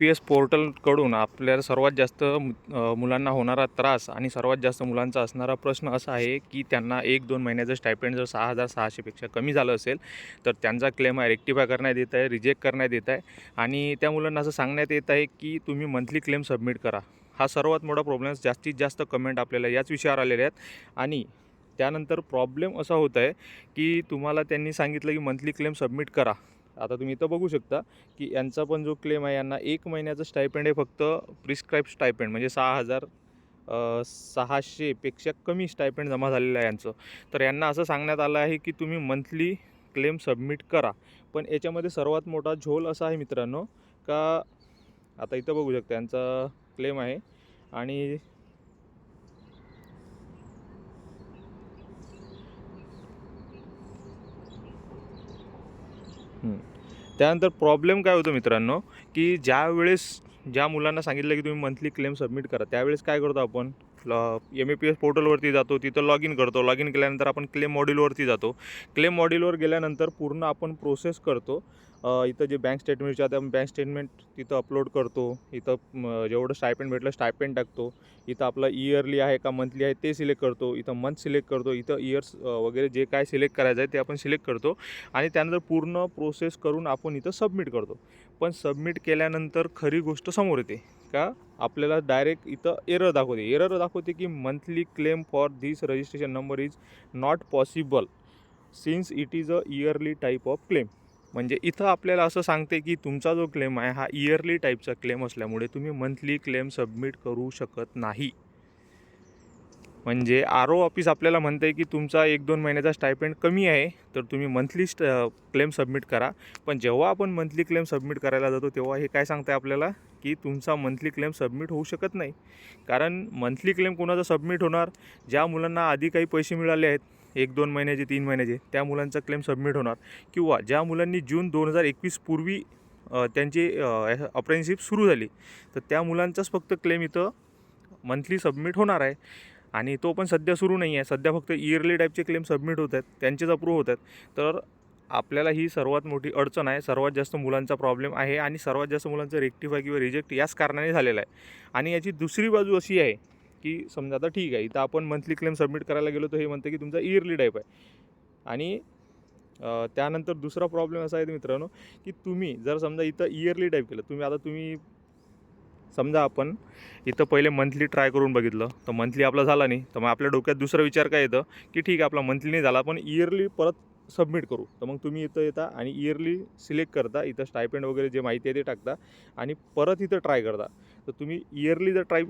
P S पोर्टलकडून आपल्याला सर्वात जास्त मुलांना होणारा त्रास आणि सर्वात जास्त मुलांचा असणारा प्रश्न असा आहे की त्यांना एक दोन महिन्याचं स्टायपेंड जर सहा हजार सहाशेपेक्षा कमी झालं असेल तर त्यांचा क्लेम आहे रेक्टिफाय करण्यात येत आहे रिजेक्ट करण्यात येत आहे. आणि त्या मुलांना असं सांगण्यात येत आहे की तुम्ही मंथली क्लेम सबमिट करा. हा सर्वात मोठा प्रॉब्लेम जास्तीत जास्त कमेंट आपल्याला याच विषयावर आलेले आहेत. आणि त्यानंतर प्रॉब्लेम असा होत आहे की तुम्हाला त्यांनी सांगितलं की मंथली क्लेम सबमिट करा. आता तुम्ही इथं बघू शकता की यांचा पण जो क्लेम आहे यांना एक महिन्याचं स्टायपेंड आहे फक्त प्रिस्क्राईब स्टायपेंड म्हणजे सहा हजार सहाशेपेक्षा कमी स्टायपेंड जमा झालेलं आहे यांचं. तर यांना असं सांगण्यात आलं आहे की तुम्ही मंथली क्लेम सबमिट करा. पण याच्यामध्ये सर्वात मोठा झोल असा आहे मित्रांनो का आता इथं बघू शकता यांचा क्लेम आहे. आणि त्यानंतर प्रॉब्लेम काय होतो मित्रांनो की ज्या वेळेस ज्या मुलांना सांगितलं की तुम्ही मंथली क्लेम सबमिट करा त्यावेळेस काय करतो आपण? एम ए पी एस पोर्टलवरती जातो तिथं लॉग इन करतो. लॉग इन केल्यानंतर आपण क्लेम मॉड्यूलवरती जातो. क्लेम मॉड्यूलवर गेल्यानंतर पूर्ण आपण प्रोसेस करतो. इथं जे बँक स्टेटमेंटचे आता बँक स्टेटमेंट तिथं अपलोड करतो. इथं जेवढं स्टायपेंड भेटलं स्टायपेंड टाकतो. इथं आपलं इयरली आहे का मंथली आहे ते सिलेक्ट करतो. इथं मंथ सिलेक्ट करतो. इथं इयर्स वगैरे जे काय सिलेक्ट करायचं आहे ते आपण सिलेक्ट करतो. आणि त्यानंतर पूर्ण प्रोसेस करून आपण इथं सबमिट करतो. पण सबमिट केल्यानंतर खरी गोष्ट समोर येते. का? आपल्याला डायरेक्ट इथं एरर दाखवते. एरर दाखवते की monthly claim for this registration number is not possible since it is a yearly type of claim म्हणजे इथं आपल्याला असं सांगते की तुमचा जो क्लेम आहे हा इयरली टाईपचा क्लेम असल्यामुळे तुम्ही मंथली क्लेम सबमिट करू शकत नाही. म्हणजे आर ओ ऑफिस आपल्याला म्हणते की तुमचा एक दोन महिन्याचा स्टायपेंड कमी आहे तर तुम्ही मंथली स्ट क्लेम सबमिट करा. पण जेव्हा आपण मंथली क्लेम सबमिट करायला जातो तेव्हा हे काय सांगतं आहे आपल्याला? की तुमचा मंथली क्लेम सबमिट होऊ शकत नाही. कारण मंथली क्लेम कोणाचा सबमिट होणार? ज्या मुलांना आधी काही पैसे मिळाले आहेत एक दोन महिन्याचे तीन महिन्याचे त्या मुलांचा क्लेम सबमिट होणार. किंवा ज्या मुलांनी जून दोन हजार एकवीस पूर्वी त्यांची अप्रेंटिसशिप सुरू झाली तर त्या मुलांचाच फक्त क्लेम इथं मंथली सबमिट होणार आहे. आणि तो पण सध्या सुरू नाही आहे. सध्या फक्त इयरली टाईपचे क्लेम सबमिट होत आहेत. त्यांचेच अप्रूव्ह होत आहेत. तर आपल्याला ही सर्वात मोठी अडचण आहे. सर्वात जास्त मुलांचा प्रॉब्लेम आहे. आणि सर्वात जास्त मुलांचं रेक्टिफाय किंवा रिजेक्ट याच कारणाने झालेला आहे. आणि याची दुसरी बाजू अशी आहे की समजा आता ठीक आहे इथं आपण मंथली क्लेम सबमिट करायला गेलो तर हे म्हणतं की तुमचा इयरली टाईप आहे. आणि त्यानंतर दुसरा प्रॉब्लेम असा आहे मित्रांनो की तुम्ही जर समजा इथं इयरली टाईप केलं तुम्ही आता तुम्ही समजा आपण इथं पहिले मंथली ट्राय करून बघितलं तर मंथली आपला झाला नाही तर मग आपल्या डोक्यात दुसरा विचार काय येतं की ठीक आहे आपला मंथली नाही झाला पण इयरली परत सबमिट करू. तर मग तुम्ही इथं येता आणि इयरली सिलेक्ट करता इथं स्टायपेंड वगैरे जे माहिती आहे ते टाकता आणि परत इथं ट्राय करता. तर तुम्ही इयरली जर ट्राय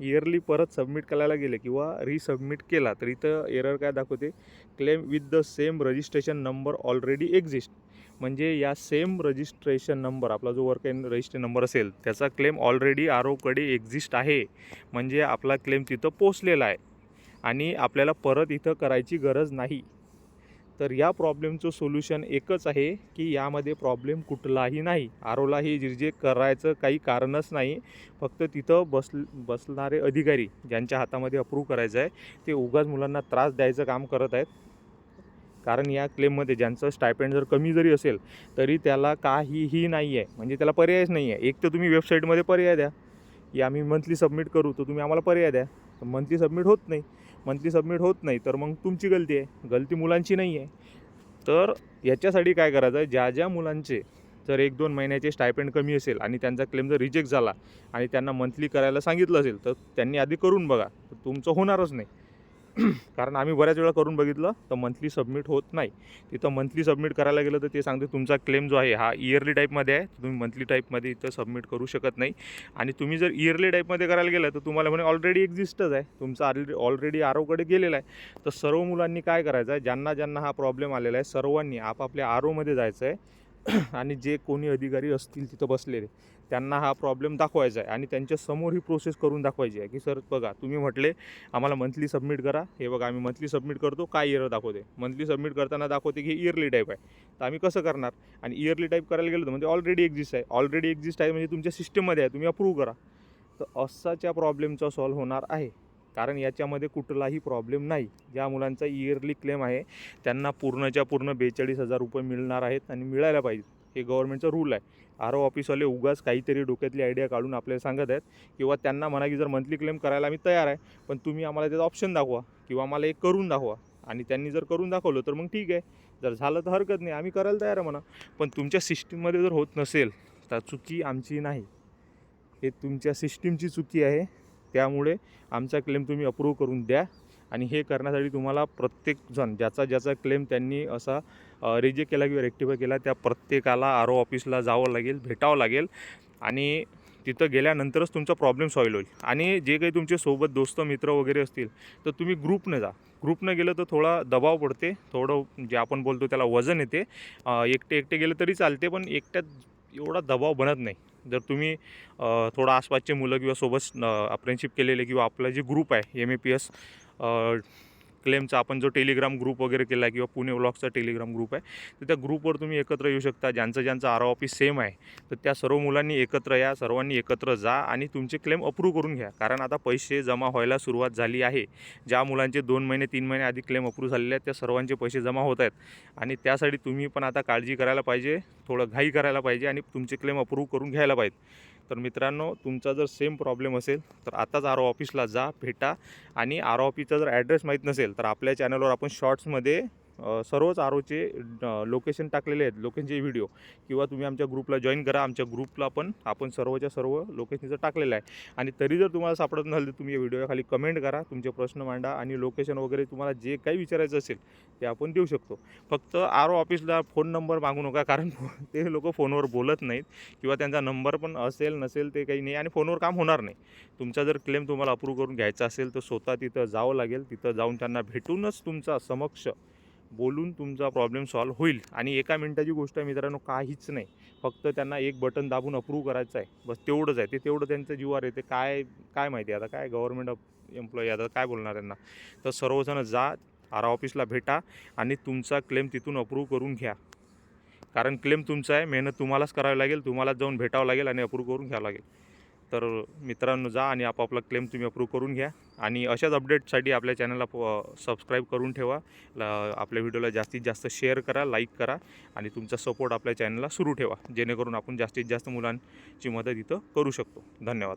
इयरली परत सबमिट करायला गेले किंवा रिसबमिट केला तर इथं एरर काय दाखवते? Claim with the same registration number already exist म्हणजे या सेम रजिस्ट्रेशन नंबर आपला जो वर्क एन रजिस्ट्रेशन नंबर असेल त्याचा क्लेम ऑलरेडी आर ओकडे एक्झिस्ट आहे. म्हणजे आपला क्लेम तिथं पोचलेला आहे. आणि आपल्याला परत इथं करायची गरज नाही. तर या प्रॉब्लेमचं सोल्युशन एकच आहे की यामध्ये प्रॉब्लेम कुठलाही नाही. आरोला हे रिजेक्ट करायचं काही कारणच नाही. फक्त तिथं बस बसणारे अधिकारी ज्यांच्या हातामध्ये अप्रूव्ह करायचं आहे ते उगाच मुलांना त्रास द्यायचं काम करत आहेत. कारण या क्लेममध्ये ज्यांचं स्टायपेंड जर कमी जरी असेल तरी त्याला काहीही नाही आहे म्हणजे त्याला पर्यायच नाही आहे एक तर तुम्ही वेबसाईटमध्ये पर्याय द्या. की आम्ही मंथली सबमिट करू तर तुम्ही आम्हाला पर्याय द्या. तर मंथली सबमिट होत नाही. मंथली सबमिट होत नाही तर मग तुमची गलती आहे. गलती मुलांची नाही आहे तर याच्यासाठी काय करायचं आहे ज्या ज्या मुलांचे जर एक दोन महिन्याचे स्टायपेंड कमी असेल आणि त्यांचा क्लेम जर रिजेक्ट झाला आणि त्यांना मंथली करायला सांगितलं असेल तर त्यांनी आधी करून बघा. तर तुमचं होणारच नाही. कारण आम्ही बऱ्याच वेळा करून बघितलं तर मंथली सबमिट होत नाही. तिथं मंथली सबमिट करायला गेलं तर ते सांगते तुमचा क्लेम जो आहे हा इयरली टाईपमध्ये आहे तर तुम्ही मंथली टाईपमध्ये इथं सबमिट करू शकत नाही. आणि तुम्ही जर इयरली टाईपमध्ये करायला गेलं तर तुम्हाला म्हणे ऑलरेडी एक्झिस्टच आहे. तुमचा ऑलरेडी ऑलरेडी आर ओकडे गेलेला आहे. तर सर्व मुलांनी काय करायचं आहे ज्यांना ज्यांना हा प्रॉब्लेम आलेला आहे सर्वांनी आपापल्या आर ओमध्ये जायचं आहे. आणि जे कोणी अधिकारी असतील तिथं बसलेले. त्यांना हा प्रॉब्लेम दाखवायचा आहे आणि त्यांच्यासमोर ही प्रोसेस करून दाखवायची आहे. की सर बघा तुम्ही म्हटले आम्हाला मंथली सबमिट करा. हे बघा आम्ही मंथली सबमिट करतो. काय इयर दाखवते? मंथली सबमिट करताना दाखवते की इयरली टाईप आहे. तर आम्ही कसं करणार? आणि इयरली टाईप करायला गेलो तर म्हणजे ऑलरेडी एक्झिस्ट आहे. ऑलरेडी एक्झिस्ट आहे म्हणजे तुमच्या सिस्टममध्ये आहे. तुम्ही अप्रूव्ह करा. तर असाच्या प्रॉब्लेमचा सॉल्व्ह होणार आहे. कारण याच्यामध्ये कुठलाही प्रॉब्लेम नाही. ज्या मुलांचा इयरली क्लेम आहे त्यांना पूर्णच्या पूर्ण बेचाळीस हजार रुपये मिळणार आहेत आणि मिळायला पाहिजे. हे गव्हर्नमेंटचा रूल आहे. आर ओ ऑफिसवाले उगाच काहीतरी डोक्यातली आयडिया काढून आपल्याला सांगत आहेत किंवा त्यांना म्हणा की जर मंथली क्लेम करायला आम्ही तयार आहे पण तुम्ही आम्हाला त्याचा ऑप्शन दाखवा किंवा आम्हाला एक करून दाखवा. आणि त्यांनी जर करून दाखवलं तर मग ठीक आहे. जर झालं तर हरकत नाही आम्ही करायला तयार आहे म्हणा. पण तुमच्या सिस्टीममध्ये जर होत नसेल तर चुकी आमची नाही. हे तुमच्या सिस्टीमची चुकी आहे. त्यामुळे आमचा क्लेम तुम्ही अप्रूव्ह करून द्या. आणि हे करण्यासाठी तुम्हाला प्रत्येकजण ज्याचा ज्याचा क्लेम त्यांनी असा रिजेक्ट केला किंवा रेक्टिफाय केला त्या प्रत्येकाला आर ओ ऑफिसला जावं लागेल भेटावं लागेल आणि तिथं गेल्यानंतरच तुमचा प्रॉब्लेम सॉल्व होईल. आणि जे काही तुमचे सोबत दोस्त मित्र वगैरे असतील तर तुम्ही ग्रुपनं जा. ग्रुपनं गेलं तर थोडा दबाव पडते थोडं जे आपण बोलतो त्याला वजन येते. एकटे एकटे गेलं तरी चालते पण एकट्यात एवढा दबाव बनत नाही. जर तुम्ही थोडं आसपासचे मुलं किंवा सोबत फ्रेंडशिप केलेले किंवा आपला जे ग्रुप आहे एम ए पी एस क्लेमचा आपण जो टेलिग्राम ग्रुप वगैरे केला आहे किंवा पुणे ब्लॉकचा टेलिग्राम ग्रुप आहे तर त्या ग्रुपवर तुम्ही एकत्र येऊ शकता. ज्यांचं ज्यांचं आर ऑफिस सेम आहे तर त्या सर्व मुलांनी एकत्र या सर्वांनी एकत्र जा आणि तुमचे क्लेम अप्रूव्ह करून घ्या. कारण आता पैसे जमा व्हायला सुरुवात झाली आहे. ज्या मुलांचे दोन महिने तीन महिने आधी क्लेम अप्रूव्ह झालेले आहेत त्या सर्वांचे पैसे जमा होत आहेत. आणि त्यासाठी तुम्ही पण आता काळजी करायला पाहिजे थोडं घाई करायला पाहिजे आणि तुमचे क्लेम अप्रूव्ह करून घ्यायला पाहिजे. तर मित्रांनो तुमचा जर सेम प्रॉब्लेम असेल तर आताच आर ओ ऑफिसला जा भेटा. आणि आर ओ ऑफिसचा जर ॲड्रेस माहीत नसेल तर आपल्या चॅनलवर आपण शॉर्ट्समध्ये सर्वच आर ओचे लोकेशन टाकलेले आहेत लोकेशनचे व्हिडिओ किंवा तुम्ही आमच्या ग्रुपला जॉईन करा आमच्या ग्रुपला पण आपण सर्वच्या सर्व लोकेशनचं टाकलेलं आहे. आणि तरी जर तुम्हाला सापडत नसेल तर तुम्ही या व्हिडिओ खाली कमेंट करा तुमचे प्रश्न मांडा आणि लोकेशन वगैरे तुम्हाला जे काही विचारायचं असेल ते आपण देऊ शकतो. फक्त आर ओ ऑफिसला फोन नंबर मागू नका कारण ते लोक फोनवर बोलत नाहीत किंवा त्यांचा नंबर पण असेल नसेल ते काही नाही आणि फोनवर काम होणार नाही. तुमचा जर क्लेम तुम्हाला अप्रूव्ह करून घ्यायचा असेल तर स्वतः तिथं जावं लागेल. तिथं जाऊन त्यांना भेटूनच तुमचा समक्ष बोलून तुमचा प्रॉब्लेम सॉल्व होईल. आणि एका मिनटाची गोष्ट आहे मित्रांनो काहीच नाही. फक्त त्यांना एक बटन दाबून अप्रूव्ह करायचं आहे. बस तेवढंच आहे. ते तेवढं त्यांचं जीवावर येते. काय काय माहिती आता? काय गव्हर्नमेंट एम्प्लॉई आता? काय बोलणार त्यांना? तर सर्वजण जा आर ऑफिसला भेटा आणि तुमचा क्लेम तिथून अप्रूव्ह करून घ्या. कारण क्लेम तुमचा आहे. मेहनत तुम्हालाच करावी लागेल. तुम्हालाच जाऊन भेटावं लागेल आणि अप्रूव्ह करून घ्यावं लागेल. तर मित्रांनो जा आणि आपापला क्लेम तुम्ही अप्रूव्ह करून घ्या. आणि अशाच अपडेटसाठी आपल्या चॅनलला सबस्क्राईब करून ठेवा. आपल्या व्हिडिओला जास्तीत जास्त शेअर करा लाईक करा. आणि तुमचा सपोर्ट आपल्या चॅनलला सुरू ठेवा. जेणेकरून आपण जास्तीत जास्त मुलांची मदत इथं करू शकतो. धन्यवाद.